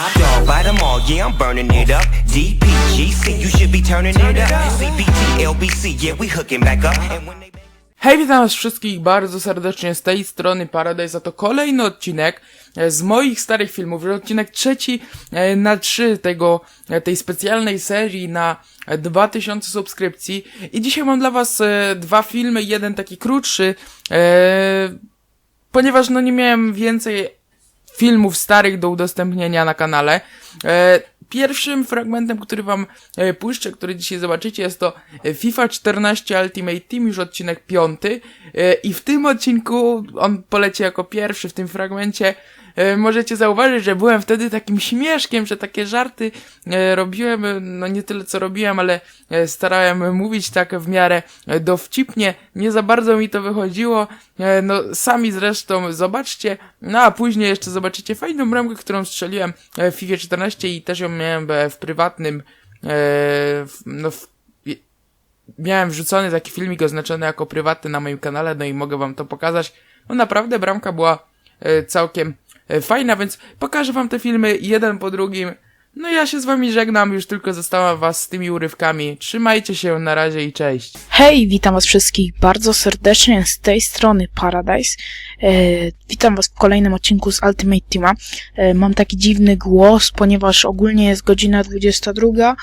Top dog, bite 'em all, yeah, I'm burning it up. DPGC, you should be turning it up. LBC, yeah, we hooking back up. And when they Hej, witam was wszystkich bardzo serdecznie z tej strony Paradise, a to kolejny odcinek e, z moich starych filmów, odcinek trzeci e, na trzy tego, e, tej specjalnej serii na e, 2000 subskrypcji i dzisiaj mam dla was dwa filmy, jeden taki krótszy, ponieważ no nie miałem więcej filmów starych do udostępnienia na kanale. Pierwszym fragmentem, który wam e, puszczę, który dzisiaj zobaczycie, jest to e, FIFA 14 Ultimate Team, już odcinek piąty. E, I w tym odcinku on poleci jako pierwszy w tym fragmencie. Możecie zauważyć, że byłem wtedy takim śmieszkiem, że takie żarty robiłem, no nie tyle co robiłem, ale starałem mówić tak w miarę dowcipnie. Nie za bardzo mi to wychodziło. No sami zresztą zobaczcie. No a później jeszcze zobaczycie fajną bramkę, którą strzeliłem w FIFA 14 i też ją miałem w prywatnym e, no w, miałem wrzucony taki filmik oznaczony jako prywatny na moim kanale, no i mogę wam to pokazać. No naprawdę bramka była e, całkiem e, fajna, więc pokażę wam te filmy jeden po drugim. No ja się z wami żegnam, już tylko zostałam was z tymi urywkami. Trzymajcie się, na razie i cześć. Hej, witam was wszystkich bardzo serdecznie z tej strony Paradise. E, witam was w kolejnym odcinku z Ultimate Teama. E, mam taki dziwny głos, ponieważ ogólnie jest godzina 22.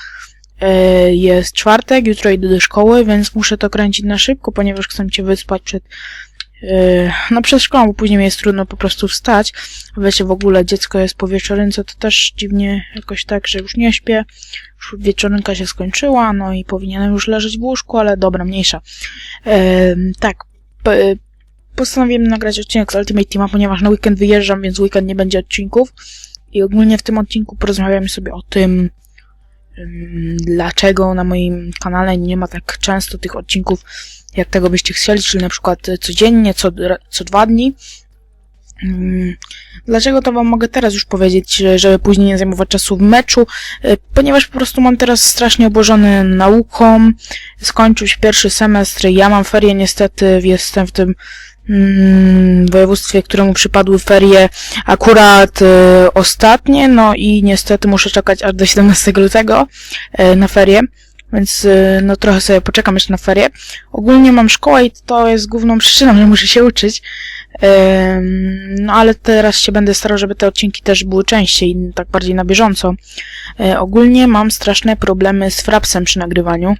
E, jest czwartek, jutro idę do szkoły, więc muszę to kręcić na szybko, ponieważ chcę cię wyspać przed no przed szkołą, bo później jest trudno po prostu wstać. Wiecie, w ogóle dziecko jest po wieczorynce, to też dziwnie jakoś tak, że już nie śpię. Już wieczorynka się skończyła, no i powinienem już leżeć w łóżku, ale dobra, mniejsza. Em, tak, postanowiłem nagrać odcinek z Ultimate Teama, ponieważ na weekend wyjeżdżam, więc weekend nie będzie odcinków. I ogólnie w tym odcinku porozmawiamy sobie o tym, dlaczego na moim kanale nie ma tak często tych odcinków, jak tego byście chcieli, czyli na przykład e, codziennie, co, co dwa dni. Dlaczego to wam mogę teraz już powiedzieć, że- żeby później nie zajmować czasu w meczu? E, Ponieważ po prostu mam teraz strasznie obłożony nauką. Skończył się pierwszy semestr. Ja mam ferie niestety, jestem w tym mm, województwie, któremu przypadły ferie akurat e, ostatnie, no i niestety muszę czekać aż do 17 lutego e, na ferie. Więc e, no trochę sobie poczekam jeszcze na ferie. Ogólnie mam szkołę i to jest główną przyczyną, że muszę się uczyć. No ale teraz się będę starał, żeby te odcinki też były częściej, tak bardziej na bieżąco. Ogólnie mam straszne problemy z frapsem przy nagrywaniu,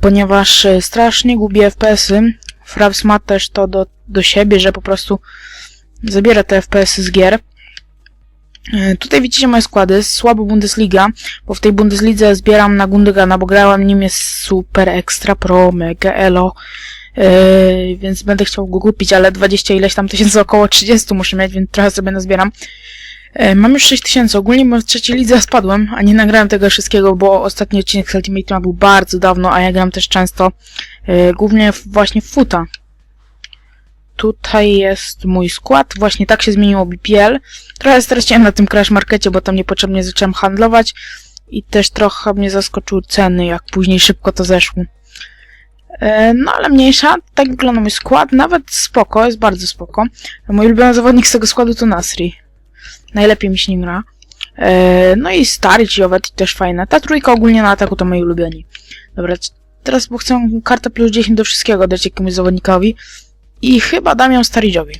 ponieważ strasznie gubię FPS-y. Fraps ma też to do, do siebie, że po prostu zabiera te FPS-y z gier. E, Tutaj widzicie moje składy. Słabo Bundesliga, bo w tej Bundeslidze zbieram na Gundogana, bo grałem nim jest super extra pro, mega elo. Yy, więc będę chciał go kupić, ale 20 ileś tam tysięcy, około 30 muszę mieć, więc trochę sobie nazbieram. Yy, mam już 6 tysięcy, ogólnie bo w trzeciej lidze spadłem, a nie nagrałem tego wszystkiego, bo ostatni odcinek z Ultimate Team był bardzo dawno, a ja gram też często, yy, głównie właśnie w futa. Tutaj jest mój skład, właśnie tak się zmieniło BPL. Trochę straciłem na tym Crash Markecie, bo tam niepotrzebnie zacząłem handlować i też trochę mnie zaskoczyły ceny, jak później szybko to zeszło. E, No ale mniejsza, tak wygląda mój skład, nawet spoko, jest bardzo spoko. Mój ulubiony zawodnik z tego składu to Nasri. Najlepiej mi się nim gra. E, No i stary Giovetti też fajna. Ta trójka ogólnie na ataku to moi ulubieni. Dobra, teraz bo chcę kartę plus 10 do wszystkiego dać jakiemuś zawodnikowi. I chyba dam ją Starydżowi.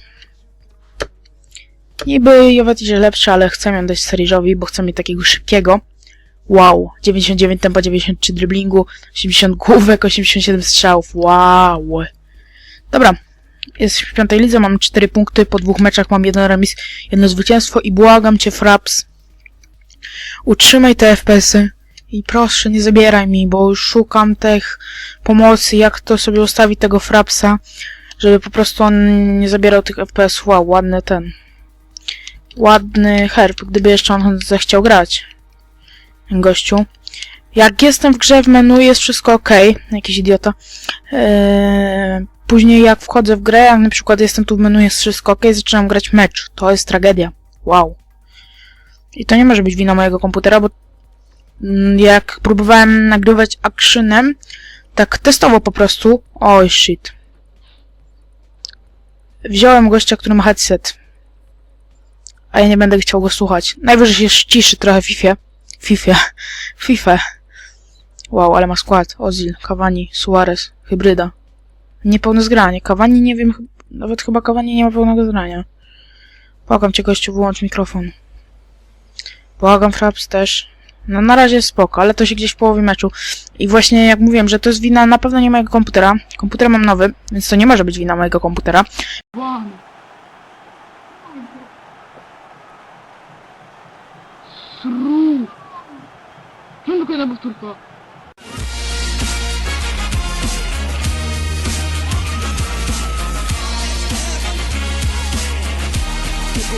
Niby Jovetti się lepszy, ale chcę ją dać Starydżowi, bo chcę mieć takiego szybkiego. Wow, 99 tempa, 93 driblingu, 80 główek, 87 strzałów. Wow. Dobra. Jest w piątej lidze, mam 4 punkty, po dwóch meczach mam jeden remis, jedno zwycięstwo i błagam cię, Fraps. Utrzymaj te FPS-y i proszę, nie zabieraj mi, bo szukam tych pomocy, jak to sobie ustawić tego Frapsa, żeby po prostu on nie zabierał tych FPS. Wow, ładny ten. Ładny herb, gdyby jeszcze on zechciał grać gościu. Jak jestem w grze w menu jest wszystko ok. Jakiś idiota. Eee, później jak wchodzę w grę, jak na przykład jestem tu w menu jest wszystko ok, zaczynam grać mecz. To jest tragedia. Wow. I to nie może być wina mojego komputera, bo mm, jak próbowałem nagrywać actionem, tak testowo po prostu. Oj shit. Wziąłem gościa, który ma headset. a ja nie będę chciał go słuchać. Najwyżej się ściszy trochę Fifie. Fifie. Fife. Wow, ale ma skład. Ozil, Cavani, Suarez, hybryda. Niepełne zgranie. Cavani nie wiem, nawet chyba Cavani nie ma pełnego zgrania. Błagam cię gościu, wyłącz mikrofon. Błagam Fraps też. No na razie spoko, ale to się gdzieś w połowie meczu. I właśnie jak mówiłem, że to jest wina na pewno nie mojego komputera. Komputer mam nowy, więc to nie może być wina mojego komputera. One. Sru. No tylko jedna powtórka.